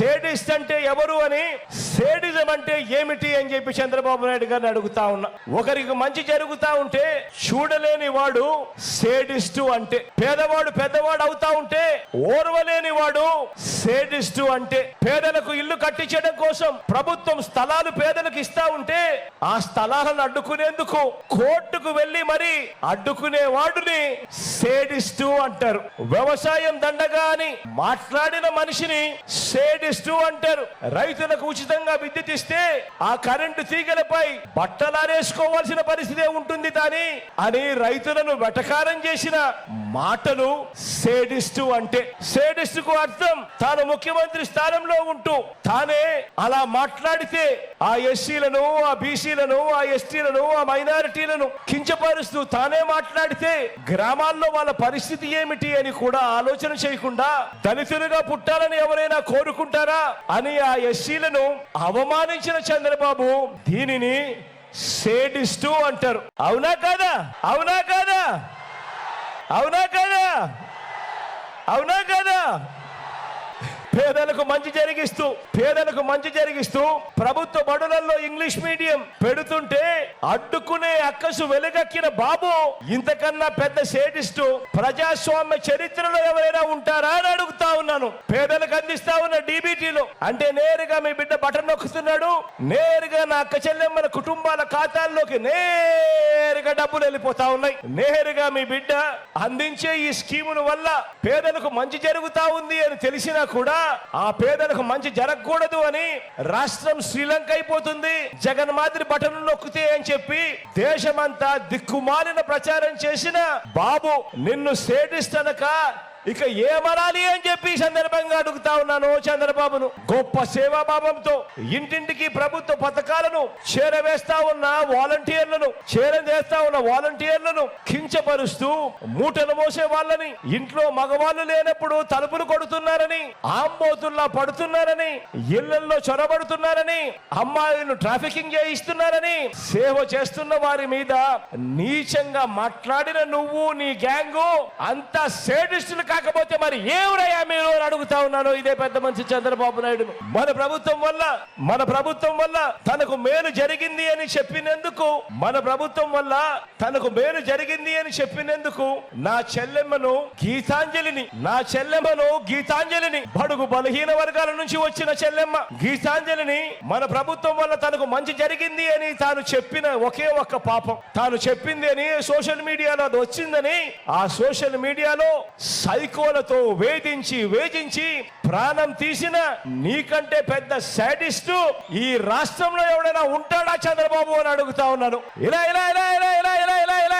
సేడిస్ట్ అంటే ఎవరు అని సేడిజం అంటే ఏమిటి అని చెప్పి చంద్రబాబు నాయుడు గారిని అడుగుతా ఉన్నా. ఒకరికి మంచి జరుగుతా ఉంటే చూడలేని వాడు సేడిస్టు అంటే పేదవాడు పెద్దవాడు అవుతా ఉంటే ఓర్వలేని వాడు సేడిస్టు అంటే పేదలకు ఇల్లు కట్టించడం కోసం ప్రభుత్వం స్థలాలు పేదలకు ఇస్తా ఉంటే ఆ స్థలాలను అడ్డుకునేందుకు కోర్టుకు వెళ్ళి మరి అడ్డుకునే వాడిని సేడిస్టు అంటారు. వ్యవసాయం దండగా అని మాట్లాడిన మనిషిని సేడి this ఇస్తూ అంటారు. రైతులకు ఉచితంగా విద్యుత్ ఇస్తే ఆ కరెంటు తీగలపై బట్టలారేసుకోవాల్సిన పరిస్థితి ఉంటుంది కానీ అని రైతులను వెటకారం చేసిన మాటలు సేడిస్తూ అంటే. సేడిస్టుకు అర్థం తాను ముఖ్యమంత్రి స్థానంలో ఉంటూ తానే అలా మాట్లాడితే ఆ ఎస్సీలను ఆ బీసీలను ఆ ఎస్టీలను ఆ మైనారిటీలను కించపరుస్తూ తానే మాట్లాడితే గ్రామాల్లో వాళ్ళ పరిస్థితి ఏమిటి అని కూడా ఆలోచన చేయకుండా దళితులుగా పుట్టాలని ఎవరైనా కోరుకుంటారా? అని ఆ ఎస్సీలను అవమానించిన చంద్రబాబు దీనిని సేడిస్తూ అంటారు. అవునా కాదా? అవునా కాదా? అవునా కాదా? అవునా కాదా? పేదలకు మంచి జరిగిస్తూ పేదలకు మంచి జరిగిస్తూ ప్రభుత్వ బడులలో ఇంగ్లీష్ మీడియం పెడుతుంటే అడ్డుకునే అక్కసు వెలుగక్కిన బాబు ఇంతకన్నా పెద్ద సేటిస్టు ప్రజాస్వామ్య చరిత్రలో ఎవరైనా ఉంటారా అని అడుగుతా ఉన్నాను. పేదలకు అందిస్తా ఉన్న డీబీటీలో. అంటే నేరుగా మీ బిడ్డ బటన్ నొక్కుతున్నాడు నేరుగా నా అక్క చెల్లెమ్మల కుటుంబాల ఖాతాల్లోకి నేరుగా డబ్బులు వెళ్ళిపోతా ఉన్నాయి. నేరుగా మీ బిడ్డ అందించే ఈ స్కీముల వల్ల పేదలకు మంచి జరుగుతా ఉంది అని తెలిసినా కూడా ఆ పేదలకు మంచి జరగకూడదు అని రాష్ట్రం శ్రీలంక అయిపోతుంది. జగన్ మాదిరి బటన్ నొక్కితే అని చెప్పి దేశమంతా దిక్కుమాలిన ప్రచారం చేసిన బాబు నిన్ను సేటిస్తనక ఇక ఏమనాలి అని చెప్పి సందర్భంగా అడుగుతా ఉన్నాను చంద్రబాబును. గొప్ప సేవాభావంతో ఇంటింటికి ప్రభుత్వ పథకాలను చేరవేస్తా ఉన్న వాలంటీర్లను చేరవేస్తా ఉన్న వాలంటీర్లను కించపరుస్తూ మూటలు మోసే వాళ్ళని ఇంట్లో మగవాళ్ళు లేనప్పుడు తలుపులు కొడుతున్నారని ఆంబోతుల్లా పడుతున్నారని ఇళ్ళలో చొరబడుతున్నారని అమ్మాయిలను ట్రాఫికింగ్ చేయిస్తున్నారని సేవ చేస్తున్న వారి మీద నీచంగా మాట్లాడిన నువ్వు నీ గ్యాంగు అంత సేడిస్టులు కాకపోతే మరి ఏమిరయ్యా మీరు అడుగుతా ఉన్నాను. ఇదే పెద్ద మనిషి చంద్రబాబు నాయుడు మన ప్రభుత్వం వల్ల మన ప్రభుత్వం వల్ల తనకు మేలు జరిగింది అని చెప్పినందుకు మన ప్రభుత్వం వల్ల తనకు మేలు జరిగింది అని చెప్పినందుకు నా చెల్లెమ్మను గీతాంజలిని నా చెల్లెమ్మను గీతాంజలిని బడుగు బలహీన వర్గాల నుంచి వచ్చిన చెల్లెమ్మ గీతాంజలిని మన ప్రభుత్వం వల్ల తనకు మంచి జరిగింది అని తాను చెప్పిన ఒకే ఒక్క పాపం. తాను చెప్పింది అని సోషల్ మీడియాలో అది వచ్చిందని ఆ సోషల్ మీడియాలో సైకోలతో వేధించి వేధించి ప్రాణం తీసిన నీకంటే పెద్ద సాడిస్టు ఈ రాష్ట్రంలో ఎవడైనా ఉంటాడా చంద్రబాబు అని అడుగుతా ఉన్నాను. ఇలా ఇలా ఇలా ఇలా